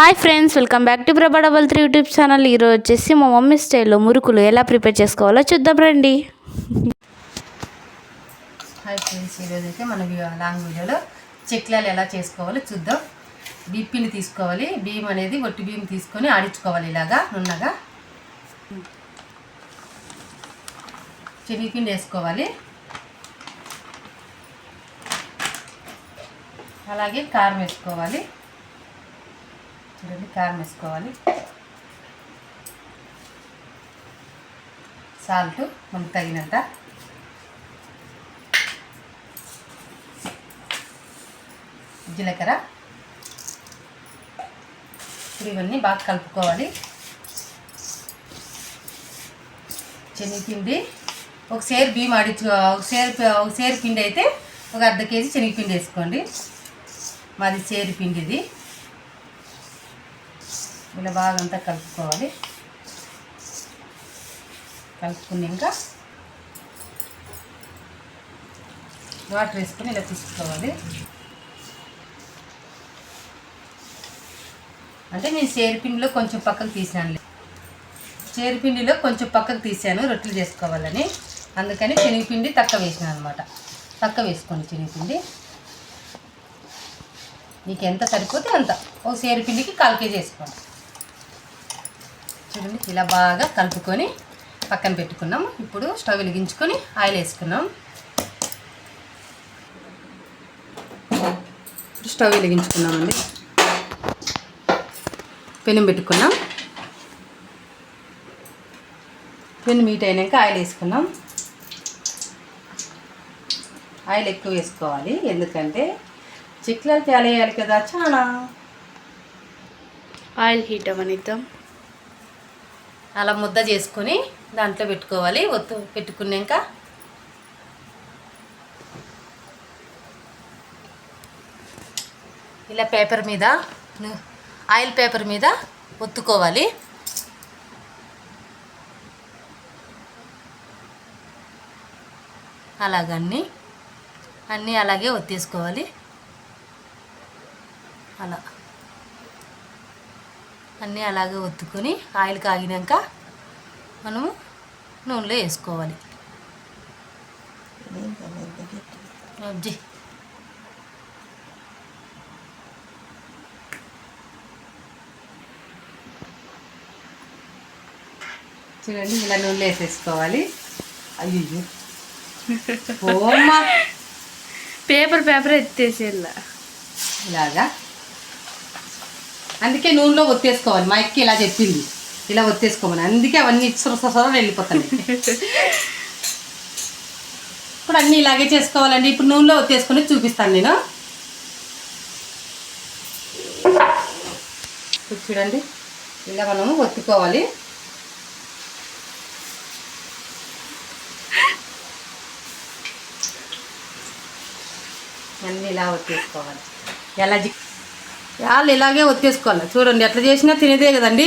Hi friends welcome back to Prabha double three YouTube channel ఈరోజు వచ్చేసి మా mummy స్టైల్లో మురుకులు ఎలా ప్రిపేర్ చేసుకోవాలో చూద్దాం రండి. హాయ్ ఫ్రెండ్స్ ఈరోజు అయితే మన లాంగ్ వీడియోలో చెక్లాలు ఎలా చేసుకోవాలో చూద్దాం. బియ్యం తీసుకోవాలి బియ్యం అనేది ఒట్టి బియ్యం తీసుకొని ఆడించుకోవాలి ఇలాగా నున్నగా. శనగపిండి వేసుకోవాలి. అలాగే కారం వేసుకోవాలి. చూడండి కారం వేసుకోవాలి. సాల్ట్ మనకు తగినంత. జీలకర్ర. ఇప్పుడు ఇవన్నీ బాగా కలుపుకోవాలి. శనగపిండి ఒక సేరు బియ్యం ఆడించు ఒక సేరు ఒక సేరు పిండి అయితే ఒక అర్ధ కేజీ శనగపిండి వేసుకోండి. మాది సేరు పిండి ఇది ఇలా బాగా అంతా కలుపుకోవాలి కలుపుకున్నాక వాటర్ వేసుకొని ఇలా తీసుకోవాలి. అంటే నేను చేరుపిండిలో కొంచెం పక్కకు తీసాను చేరుపిండిలో కొంచెం పక్కకు తీసాను రొట్టెలు చేసుకోవాలని. అందుకని శనగపిండి తక్కువ వేసినాను అనమాట తక్కువ వేసుకోండి శనగపిండి. నీకు ఎంత సరిపోతే అంత. ఒక సేరుపిండికి కాల్ కేజీ వేసుకోండి. చూడండి ఇలా బాగా కలుపుకొని పక్కన పెట్టుకున్నాం ఇప్పుడు స్టవ్ వెలిగించుకొని ఆయిల్ వేసుకున్నాం. ఇప్పుడు స్టవ్ వెలిగించుకున్నామండి. పెనం పెట్టుకున్నాం. పెను మీట్ అయినాక ఆయిల్ వేసుకున్నాం. ఆయిల్ ఎక్కువ వేసుకోవాలి. ఎందుకంటే చిక్లలు తేలేయాలి కదా చాలా. ఆయిల్ హీట్ అవనిద్దాం అలా ముద్ద చేసుకొని దాంట్లో పెట్టుకోవాలి. ఒత్తు పెట్టుకున్నాక ఇలా పేపర్ మీద ఆయిల్ పేపర్ మీద ఒత్తుకోవాలి. అలాగన్నీ అన్నీ అలాగే ఒత్తేసుకోవాలి. అలా. అన్నీ అలాగే ఒత్తుకొని ఆయిల్ కాగినాక మనము నూనెలో వేసుకోవాలి. అబ్జీ చూడండి ఇలా నూనెలో వేసేసుకోవాలి. అయ్యో పేపర్ పేపర్ ఎత్తేసేలా. ఇలాగా. అందుకే నూనెలో ఒత్తేసుకోవాలి. మా ఎక్కి ఇలా చెప్పింది. ఇలా ఒత్తేసుకోమని. అందుకే అవన్నీ సొర సొర ఇప్పుడు అన్నీ ఇలాగే చేసుకోవాలండి. ఇప్పుడు నూనెలో ఒత్తేసుకుని చూపిస్తాను నేను. చూడండి. ఇలా మనము ఒత్తుకోవాలి. అన్నీ ఇలా ఒత్తేసుకోవాలి. ఎలా వాళ్ళు ఇలాగే ఒత్తేసుకోవాలి. చూడండి ఎట్లా చేసినా తినేదే కదండి.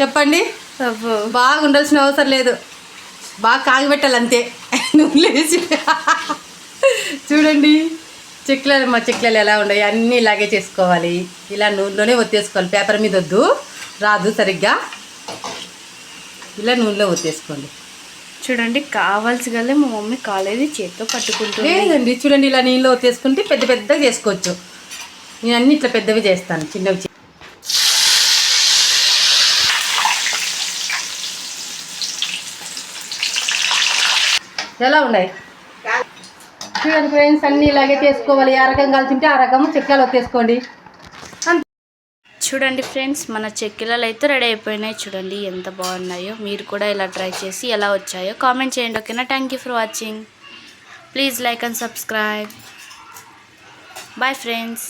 చెప్పండి. బాగా ఉండాల్సిన అవసరం లేదు. బాగా కాగిపెట్టాలి అంతే. నువ్వు లేచి. చూడండి. చెక్లలు మా చెక్లలు ఎలా ఉన్నాయి? అన్నీ ఇలాగే చేసుకోవాలి. ఇలా నూనెలోనే ఒత్తేసుకోవాలి. పేపర్ మీద వద్దు. రాదు సరిగ్గా. ఇలా నూనెలో ఒత్తేసుకోండి. చూడండి కావాల్సి గలే మా మమ్మీ కాలేది చేత్తో పట్టుకుంటుంది. లేదండి. చూడండి ఇలా నీళ్ళు ఒత్తేసుకుంటే పెద్ద పెద్దగా చేసుకోవచ్చు. నేను అన్ని ఇట్లా పెద్దవి చేస్తాను చిన్నవి ఎలా ఉన్నాయి? చూడండి ఫ్రెండ్స్ అన్ని ఇలాగే చేసుకోవాలి. ఆ రకం కలిసింటే ఆ రకము చెక్కలు వచ్చేసుకోండి చూడండి ఫ్రెండ్స్ మన చెక్కిలలు అయితే రెడీ అయిపోయినాయి. చూడండి ఎంత బాగున్నాయో. మీరు కూడా ఇలా ట్రై చేసి ఎలా వచ్చాయో కామెంట్ చేయండి ఓకేనా? Thank you for watching please like and subscribe bye friends